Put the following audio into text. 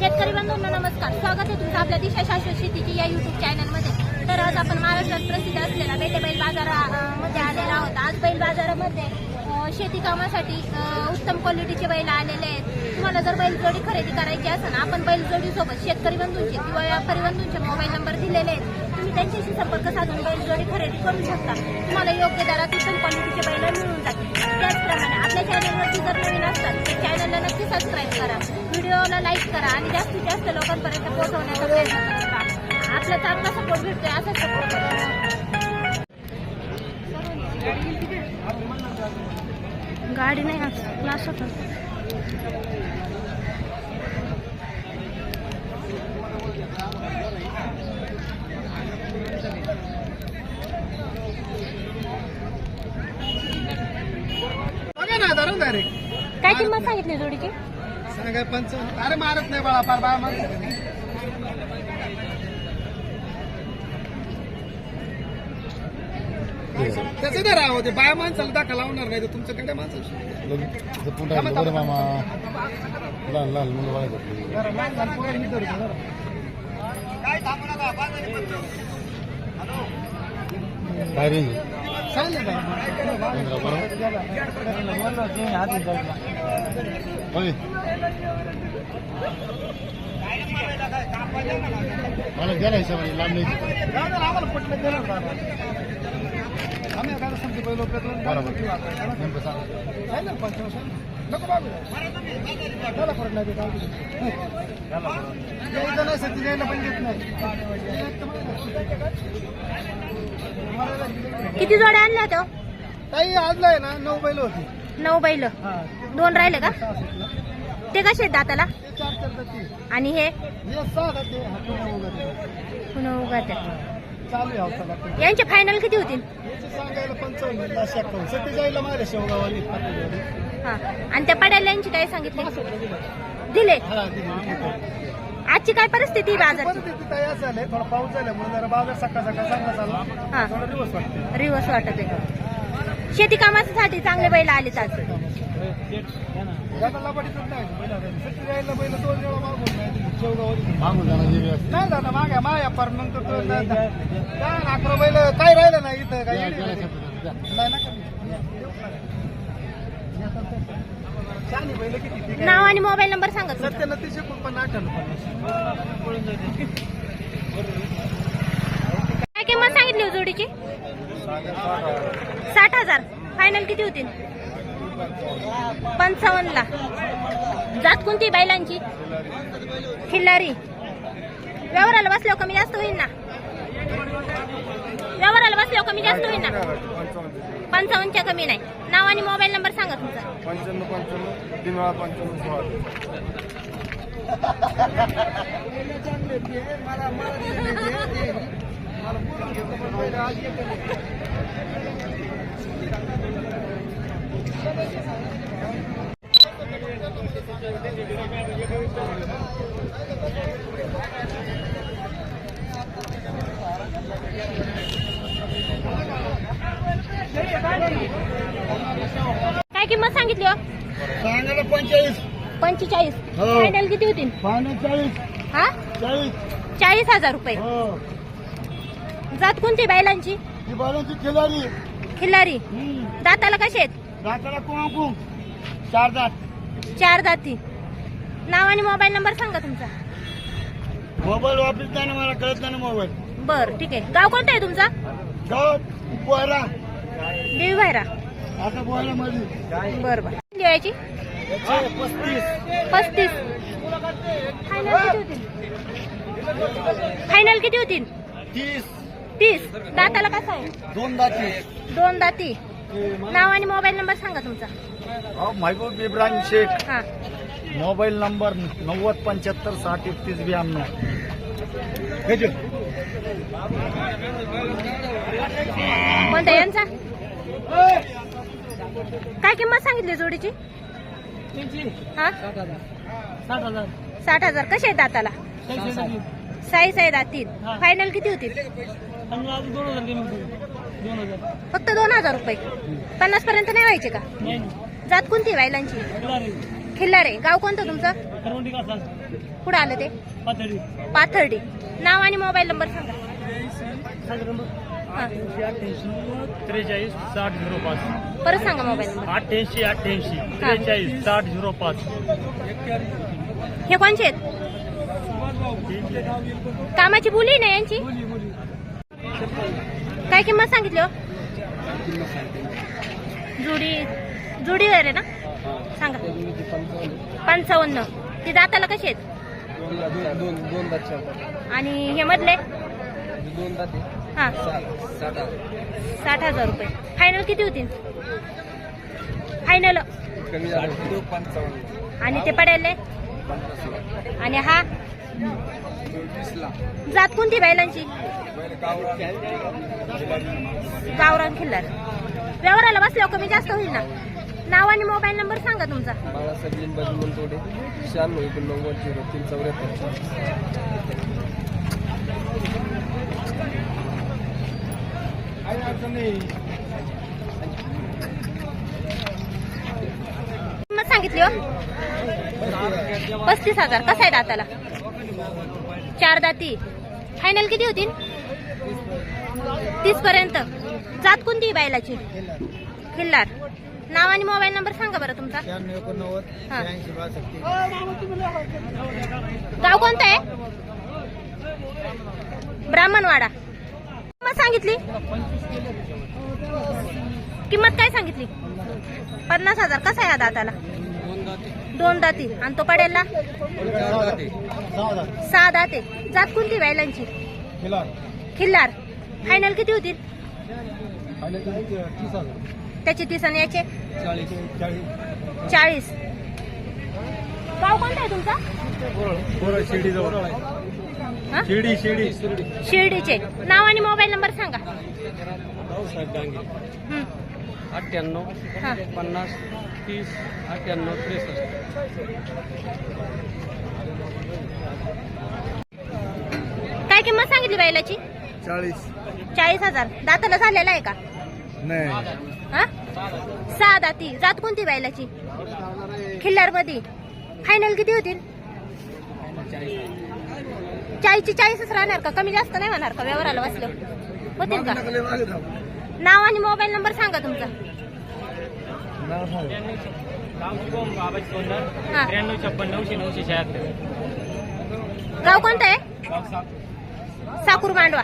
शेतकरी बंधूंनो नमस्कार. स्वागत आहे तुमचं आपल्या दिशा शाश्वत शेतीची या युट्यूब चॅनलमध्ये तर आज आपण महाराष्ट्रात प्रसिद्ध असलेला बेटे बैल बाजारामध्ये आलेला आहोत. आज बैल बाजारामध्ये शेती कामासाठी उत्तम क्वालिटीचे बैल आलेले आहेत. तुम्हाला जर बैलजोडी खरेदी करायची असेल आपण बैलजोडीसोबत शेतकरी बंधूंचे किंवा व्यापारी बंधूंचे मोबाईल नंबर दिलेले आहेत. तुम्ही त्यांच्याशी संपर्क साधून बैलजोडी खरेदी करू शकता. तुम्हाला योग्य दरात उत्तम क्वालिटीचे बैल मिळून जातील. त्याचप्रमाणे आपल्या चॅनलवरती जर नवीन असतात तर चॅनलला नक्की सबस्क्राईब करा. व्हिडिओला लाईक करा आणि जास्तीत जास्त लोकांपर्यंत पोहोचवण्याचा प्रयत्न राहा आपला चांगला सपोर्ट भेटतोय असाच सपोर्ट गाडी नाही क्लास होता. काय किंमत सांगितली जोडीची? सांगाय पंच अरे मारत नाही बाळा फार बाळा मारत त्याचं नाही राहावं ते बाया माणसाला दाखल लावणार नाही तर तुमच्याकडे माणसं बरं मामा. लहान लहान मुलं. काय रेंज चालेल ना पंधरा बरोबर होय मला गेला हिशोबाने लांब नाही नको बाबू. त्याला फरक नाही. द्यायचं नाही द्यायला पण देत नाही. किती जोड्या आणल्या होत्या हो? ताई आज आहे ना नऊ बैल होती. नऊ बैल. हा. दोन राहिले का. ते कसे आहेत दाताला? ते आणि हे? उगत यांचे फायनल किती होतील? जायला माझ्या शेवगावाली हा. आणि त्या पड्याल्यांची काय सांगितले? दिले. दिली आजची काय परिस्थिती आहे बाजारची? परिस्थिती तयार झाले. थोडा पाऊस झाल्यामुळे जरा बाजार सकाळ सकाळ चांगला चालला हा. थोडा दिवस वाटते रिवर्स वाटत आहे शेती कामासाठी चांगले बैल आले आज. नाही बैल सध्या जायला बैल दोन वेळा मागून नाही शेवगावाली मागून जाणं जे असते. नाही दादा मागे माया पर मग तर तो दा- दा- काय ना अकरा बैल काय राहिलं नाही इथं. काय नाही. ना कमी. छान आहे बैल किती ती काय? नाव आणि मोबाईल नंबर सांगा तुमचा. सत्त्याण्णव तीनशे एकोणपन्नास अठ्ठ्याण्णव काय किंमत सांगितली हो जोडीची? साठ हजार. फायनल किती होतील? पंचावन्न ला. जात कोणती बैलांची? खिल्लारी. व्यवहाराला बसल्यावर कमी जास्त होईल ना? व्यवहाराला बसल्यावर कमी जास्त होईल ना? पंचावन्नच्या कमी नाही. नाव आणि मोबाईल नंबर सांगा तुमचा. पंच्याण्णव पंच्याण्णव तीन वेळा पंच्याण्णव सोळा. किंमत सांगितली हो? सांगायला पंचेचाळीस. पंचेचाळीस. हो. फायनल किती होतील पावणे चाळीस. हा? चाळीस. चाळीस हजार रुपये. हो. जात कोणती बैलांची? ही खिलारी खिल्लारी दाताला कसे आहेत? दाताला चार दात. चार दाती. नाव आणि मोबाईल नंबर सांगा तुमचा. मोबाईल वापरताना मला कळत नाही मोबाईल. बर ठीक आहे. गाव कोणतं आहे तुमचा? गाव पोहरा देवी भायरा बर पस्तीस पस्तीस. फायनल किती होतील? फायनल किती होतील? तीस. तीस. दाताला कसं आहे? दोन दाती. दोन दाती. नाव आणि मोबाईल नंबर सांगा तुमचा. महबूब इब्राहिम शेख. हा. मोबाईल नंबर नव्वद पंच्याहत्तर साठ एकतीस ब्याण्णव. कोणता यांचा? काय किंमत सांगितली जोडीची? हा? साठ हजार. कसे आहेत दाताला? साई साई दातील फायनल किती होतील? फक्त दोन हजार रुपये. पन्नास पर्यंत नाही व्हायचे का? जात कोणती वायलांची खिल्लारे गाव कोणतं तुमचं? कुठं आलं ते? पाथर्डी. नाव आणि मोबाईल नंबर सांगा. अठ्ठ्याऐंशी त्रेचाळीस साठ झिरो पाच. परत सांगा मोबाईल नंबर. अठ्ठ्याऐंशी अठ्ठ्याऐंशी त्रेचाळीस साठ झिरो पाच. हे कोणचे आहेत? कामाची बोली ना यांची? काय किंमत सांगितली हो? जुडी जुडीवर आहे ना? सांगा. पंचावन्न. ती दाताला कशी आहेत? दोन दोन बच्चा आणि हे मधले? दोन दाते हां. साठ हजार रुपये. फायनल किती होतील? फायनल आणि ते पडेल आणि हा? जात कोणती बैलांची? गावरान खिल्लार. व्यवहाराला बसल्यावर कमी जास्त होईल ना? नाव आणि मोबाईल नंबर सांगा तुमचा. शहाण्णव एकोणनव्वद झिरो तीन चौऱ्याहत्तर. किंमत सांगितली हो. पस्तीस हजार. कसा आहे दाताला? चार दाती. फायनल किती होतील? तीस पर्यंत. जात कोणती बैलाची? खिल्लार. नाव आणि मोबाईल नंबर सांगा बरं तुमचा. हा. गाव कोणतं आहे? ब्राह्मणवाडा. सांगितली? किंमत काय सांगितली? पन्नास हजार. कसा आहे दाताला? दोन दाती. आणि तो पडेलला? सहा दाते. जात कोणती बैलांची? खिल्लार. फायनल किती होतील? त्याचे त्याची तीस आणि याचे? चाळीस. गाव कोणता आहे तुमचा? हा? शिर्डी शिर्डी. शिर्डीचे. नाव आणि मोबाईल नंबर सांगा. रावसाहेब डांगे हं. अठ्ठ्याण्णव हा. पन्नास तीस अठ्ठ्याण्णव त्रेसष्ट. काय किंमत सांगितली बैलाची? चाळीस. चाळीस हजार. दाताला झालेला आहे का? नाही. हा? सहा दाती जात कोणती बैलाची? खिल्लारमध्ये फायनल किती होतील? चाळीसची चाळीसच राहणार का? कमी जास्त नाही होणार का? व्यवहाराला बसलं होतील का? नाव आणि मोबाईल नंबर सांगा तुमचा. बाबाची सोनर हा. त्र्याण्णव छप्पन नऊशे नऊशे शहात्तर. गाव कोणतं आहे? साकूर मांडवा.